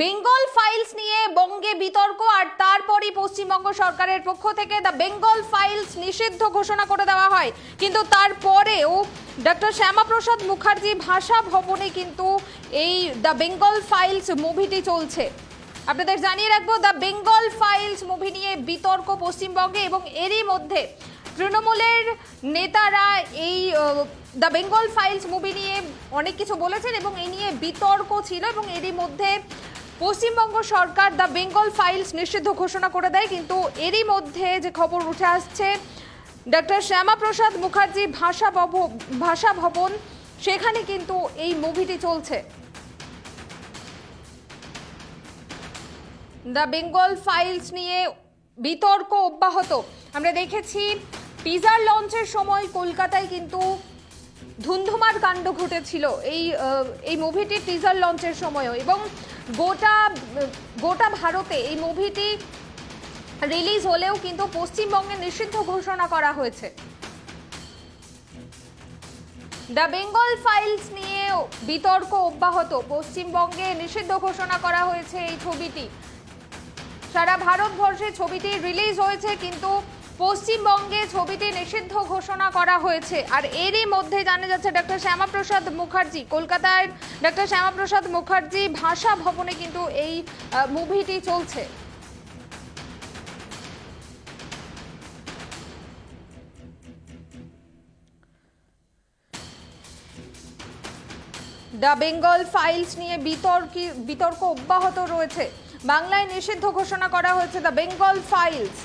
Bengal files নিয়ে বঙ্গে বিতর্ক আর তারপরই পশ্চিমবঙ্গ সরকারের পক্ষ থেকে দ্য বেঙ্গল ফাইলস নিষিদ্ধ ঘোষণা করে দেওয়া হয়। কিন্তু তারপরেও ডক্টর শ্যামাপ্রসাদ মুখার্জি ভাষা ভবনে কিন্তু এই দ্য বেঙ্গল ফাইলস মুভিটি চলছে। আপনাদের জানিয়ে রাখব, দ্য বেঙ্গল ফাইলস মুভি নিয়ে বিতর্ক পশ্চিমবঙ্গে এবং এরই মধ্যে তৃণমূলের নেতারা এই দ্য বেঙ্গল ফাইলস মুভি নিয়ে অনেক কিছু বলেছেন এবং এই নিয়ে বিতর্ক ছিল এবং এরই মধ্যে পশ্চিমবঙ্গ সরকার দ্য বেঙ্গল ফাইলস নিষিদ্ধ ঘোষণা করে দেয়, কিন্তু এরই মধ্যে যে খবর উঠে আসছে, ডক্টর শ্যামাপ্রসাদ মুখার্জি ভাষা ভাষা ভবন, সেখানে কিন্তু এই মুভিটি চলছে। দ্য বেঙ্গল ফাইলস নিয়ে বিতর্ক অব্যাহত। আমরা দেখেছি পিজার লঞ্চের সময় কলকাতায় কিন্তু ধুন্ধুমার কাণ্ড ঘটেছিল এই এই মুভিটি টিজার লঞ্চের সময়ও। এবং গোটা গোটা ভারতে এই মুভিটি রিলিজ হলেও কিন্তু পশ্চিমবঙ্গে নিষিদ্ধ ঘোষণা করা হয়েছে। দ্য বেঙ্গল ফাইলস নিয়ে বিতর্ক অব্যাহত। পশ্চিমবঙ্গে নিষিদ্ধ ঘোষণা করা হয়েছে এই ছবিটি। সারা ভারতবর্ষে ছবিটি রিলিজ হয়েছে কিন্তু পশ্চিমবঙ্গে ছবিটি নিষিদ্ধ ঘোষণা করা হয়েছে। আর এরই মধ্যে জানা যাচ্ছে ডক্টর শ্যামাপ্রসাদ মুখার্জি কলকাতায় ডক্টর শ্যামাপ্রসাদ মুখার্জি ভাষা ভবনে কিন্তু এই মুভিটি চলছে। দ্য বেঙ্গল ফাইলস নিয়ে বিতর্কি, বিতর্ক অব্যাহত রয়েছে। বাংলায় নিষিদ্ধ ঘোষণা করা হয়েছে দ্য বেঙ্গল ফাইলস।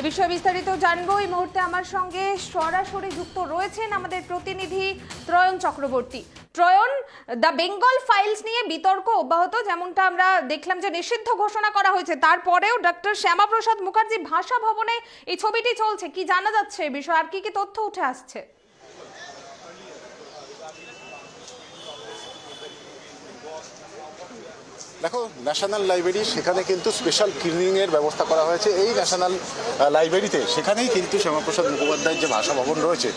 এ বিষয়ে বিস্তারিত জানব। এই মুহূর্তে আমার সঙ্গে সরাসরি যুক্ত রয়েছেন আমাদের প্রতিনিধি Trayan Chakraborty. Trayan, the Bengal Files নিয়ে বিতর্ক অব্যাহত, যেমনটা আমরা দেখলাম যে নিষিদ্ধ ঘোষণা করা হয়েছে। তারপরেও ডক্টর শ্যামাপ্রসাদ মুখার্জি ভাষা ভবনে এই ছবিটি চলছে। কি জানা যাচ্ছে এ বিষয়ে? আর কি কি তথ্য উঠে আসছে? দেখো ন্যাশনাল লাইব্রেরি সেখানে কিন্তু স্পেশাল ক্লিনিংয়ের ব্যবস্থা করা হয়েছে। এই ন্যাশনাল লাইব্রেরিতে সেখানেই কিন্তু শ্যামাপ্রসাদ মুখোপাধ্যায়ের যে ভাষা ভবন রয়েছে,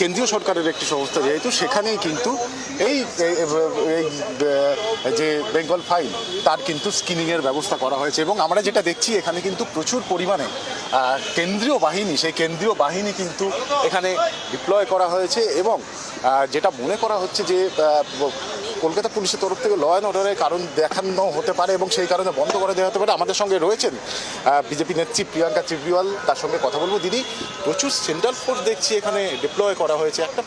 কেন্দ্রীয় সরকারের একটি সংস্থা যেহেতু, সেখানেই কিন্তু এই যে বেঙ্গল ফাইল তার কিন্তু স্ক্রিনিংয়ের ব্যবস্থা করা হয়েছে। এবং আমরা যেটা দেখছি, এখানে কিন্তু প্রচুর পরিমাণে কেন্দ্রীয় বাহিনী, সেই কেন্দ্রীয় বাহিনী কিন্তু এখানে ডিপ্লয় করা হয়েছে। এবং যেটা মনে করা হচ্ছে যে কলকাতা পুলিশের তরফ থেকে ল অ্যান্ড অর্ডারের কারণ দেখানো হতে পারে এবং সেই কারণে বন্ধ করে দেওয়া হতে পারে। আমাদের সঙ্গে রয়েছেন বিজেপি নেত্রী প্রিয়াঙ্কা চিবরিওয়াল তার সঙ্গে কথা বলব। দিদি, প্রচুর সেন্ট্রাল ফোর্স দেখছি এখানে ডিপ্লয় করা হয়েছে। একটা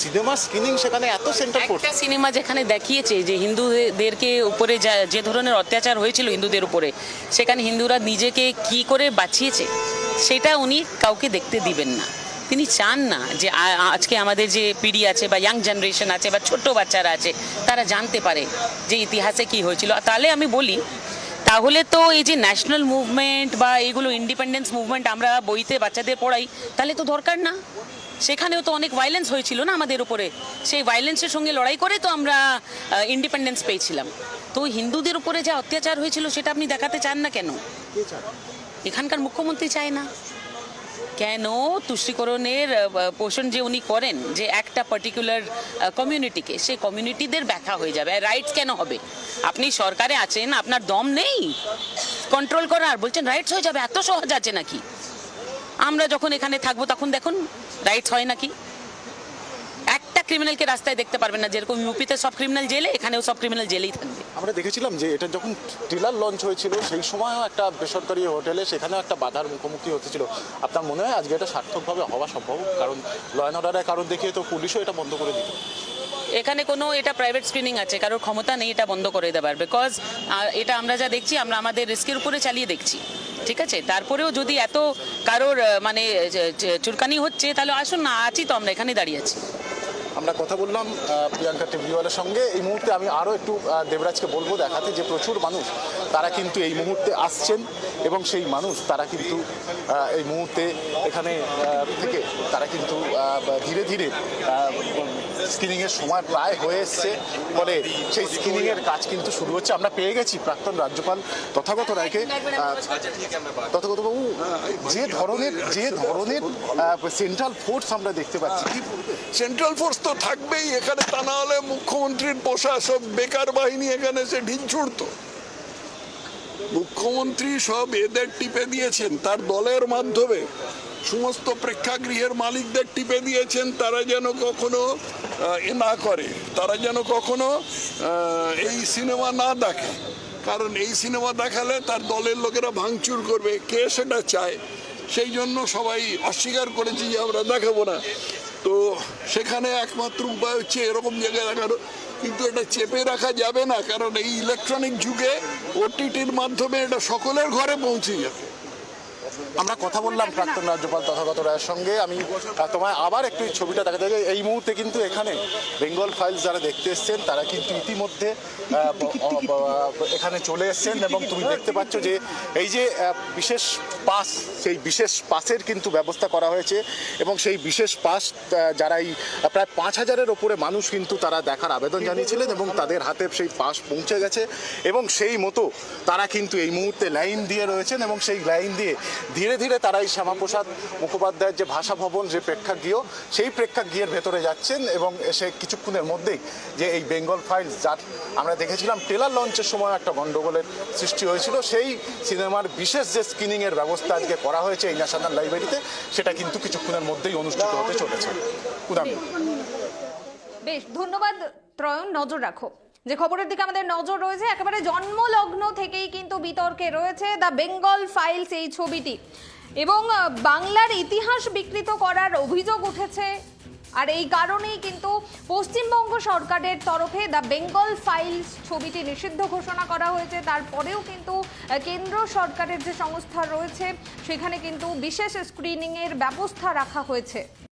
সিনেমা স্ক্রিনিং সেখানে এত সেন্ট্রাল ফোর্স সিনেমা যেখানে দেখিয়েছে যে হিন্দুদেরকে উপরে যে ধরনের অত্যাচার হয়েছিল হিন্দুদের উপরে, সেখানে হিন্দুরা নিজেকে কি করে বাঁচিয়েছে, সেটা উনি কাউকে দেখতে দিবেন না। তিনি চান না যে আজকে আমাদের যে পিড়ি আছে বা ইয়াং জেনারেশন আছে বা ছোট বাচ্চারা আছে, তারা জানতে পারে যে ইতিহাসে কি হয়েছিল। তাহলে আমি বলি, তাহলে তো এই যে ন্যাশনাল মুভমেন্ট বা এগুলো ইন্ডিপেন্ডেন্স মুভমেন্ট আমরা বইতে বাচ্চাদের পড়াই, তাহলে তো দরকার না। সেখানেও তো অনেক ভায়োলেন্স হয়েছিল না আমাদের উপরে। সেই ভায়োলেন্সের সঙ্গে লড়াই করে তো আমরা ইন্ডিপেন্ডেন্স পেয়েছিলাম। তো হিন্দুদের উপরে যা অত্যাচার হয়েছিল সেটা আপনি দেখাতে চান না কেন? এখানকার মুখ্যমন্ত্রী চায় না। কেন তুষ্টিকরণের পোষণ যে উনি করেন, যে একটা পার্টিকুলার কমিউনিটিকে সেই কমিউনিটিদের ব্যথা হয়ে যাবে। রাইটস কেন হবে? আপনি সরকারে আছেন, আপনার দম নেই? কন্ট্রোল করার বলছেন রাইটস হয়ে যাবে, এত সহজ আছে নাকি? আমরা যখন এখানে থাকব তখন দেখুন রাইটস হয় নাকি? ক্রিমিনালকে রাস্তায় দেখতে পারবেন না। যেরকম ইউপিতে সব ক্রিমিনাল জেলে এখানেও সব ক্রিমিনাল জেলেই থাকবে আমরা দেখেছিলাম যে এটা যখন ট্রেলার লঞ্চ হয়েছিল সেই সময়ও একটা বেসরকারি হোটেলে সেখানেও একটা বাধার মুখোমুখি হতেছিল আপনার মনে হয় আজকে এটা সার্থকভাবে হওয়া সম্ভব? কারণ ল অ্যান্ড অর্ডারের কারণ দেখিয়ে তো পুলিশও এটা বন্ধ করে দিত এখানে কোনো এটা প্রাইভেট স্ক্রিনিং আছে কারোর ক্ষমতা নেই এটা বন্ধ করে দেওয়ার বিকজ এটা আমরা যা দেখছি আমরা আমাদের রিস্কের উপরে চালিয়ে দেখছি। ঠিক আছে? তারপরেও যদি এত কারোর মানে যে হচ্ছে তাহলে আসুন না আছি তো আমরা এখানে দাঁড়িয়ে আছি। আমরা কথা বললাম প্রিয়াঙ্কা টেবরিওয়ালের সঙ্গে। এই মুহূর্তে আমি আরও একটু দেবরাজকে বলব দেখাতে যে প্রচুর মানুষ তারা কিন্তু এই মুহূর্তে আসছেন এবং সেই মানুষ তারা কিন্তু এই মুহূর্তে এখানে থেকে তারা কিন্তু ধীরে ধীরে স্ক্রিনিং এর সময় প্রায় হয়ে এসছে। ফলে সেই স্ক্রিনিং এর কাজ কিন্তু শুরু হচ্ছে। আমরা পেয়ে গেছি প্রাক্তন রাজ্যপাল তথাগত রায়কে। তথাগত বাবু, যে ধরনের যে ধরনের সেন্ট্রাল ফোর্স আমরা দেখতে পাচ্ছি। সেন্ট্রাল ফোর্স তো থাকবেই। এখানে তা না হলে মুখ্যমন্ত্রীর পোষা সব বেকার বাহিনী এখানে এসে ঢিল ছুড়তো। মুখ্যমন্ত্রী সব এদের টিপে দিয়েছেন। তার দলের মাধ্যমে। সমস্ত প্রেক্ষাগৃহের মালিকদের টিপে দিয়েছেন, তারা যেন কখনো এ না করে। তারা যেন কখনো এই সিনেমা না দেখে। কারণ এই সিনেমা দেখালে তার দলের লোকেরা ভাঙচুর করবে, কে সেটা চায়? সেই জন্য সবাই অস্বীকার করেছে যে আমরা দেখাবো না। তো সেখানে একমাত্র উপায় হচ্ছে এরকম জায়গায় দেখানো। কিন্তু এটা চেপে রাখা যাবে না, কারণ এই ইলেকট্রনিক যুগে ওটিটির মাধ্যমে এটা সকলের ঘরে পৌঁছে যাবে। আমরা কথা বললাম প্রাক্তন রাজ্যপাল তথাগত রায়ের সঙ্গে। আমি তোমায় আবার একটু এই ছবিটা দেখা যায় এই মুহূর্তে কিন্তু এখানে বেঙ্গল ফাইলস যারা দেখতে এসছেন তারা কিন্তু ইতিমধ্যে এখানে চলে এসছেন এবং তুমি দেখতে পাচ্ছ যে এই যে বিশেষ পাস সেই বিশেষ পাসের কিন্তু ব্যবস্থা করা হয়েছে এবং সেই বিশেষ পাস আহ, যারা এই প্রায় পাঁচ হাজারের ওপরে মানুষ কিন্তু তারা দেখার আবেদন জানিয়েছিলেন এবং তাদের হাতে সেই পাস পৌঁছে গেছে এবং সেই মতো তারা কিন্তু এই মুহূর্তে লাইন দিয়ে রয়েছেন এবং সেই লাইন দিয়ে ধীরে ধীরে তারা এই শ্যামাপ্রসাদ মুখোপাধ্যায়ের যে ভাষা ভবন যে প্রেক্ষাগৃহ সেই প্রেক্ষাগৃহের ভেতরে যাচ্ছেন এবং এসে কিছুক্ষণের মধ্যেই যে এই বেঙ্গল ফাইলস যার আমরা দেখেছিলাম ট্রেলার লঞ্চের সময় একটা গন্ডগোলের সৃষ্টি হয়েছিল। সেই সিনেমার বিশেষ যে স্ক্রিনিংয়ের ব্যবস্থা আজকে করা হয়েছে এই ন্যাশনাল লাইব্রেরিতে, সেটা কিন্তু কিছুক্ষণের মধ্যেই অনুষ্ঠিত হতে চলেছে। বেশ, ধন্যবাদ ত্রয়ন, নজর রাখো। যে খবরের দিকে আমাদের নজর রয়েছে, একেবারে জন্মলগ্ন থেকেই কিন্তু বিতর্কে রয়েছে দ্য বেঙ্গল ফাইলস এই ছবিটি। এবং বাংলার ইতিহাস বিকৃত করার অভিযোগ উঠেছে, আর এই কারণেই কিন্তু পশ্চিমবঙ্গ সরকারের তরফে দ্য বেঙ্গল ফাইলস ছবিটি নিষিদ্ধ ঘোষণা করা হয়েছে। তারপরেও কিন্তু কেন্দ্র সরকারের যে সংস্থা রয়েছে, সেখানে কিন্তু বিশেষ স্ক্রিনিংয়ের ব্যবস্থা রাখা হয়েছে।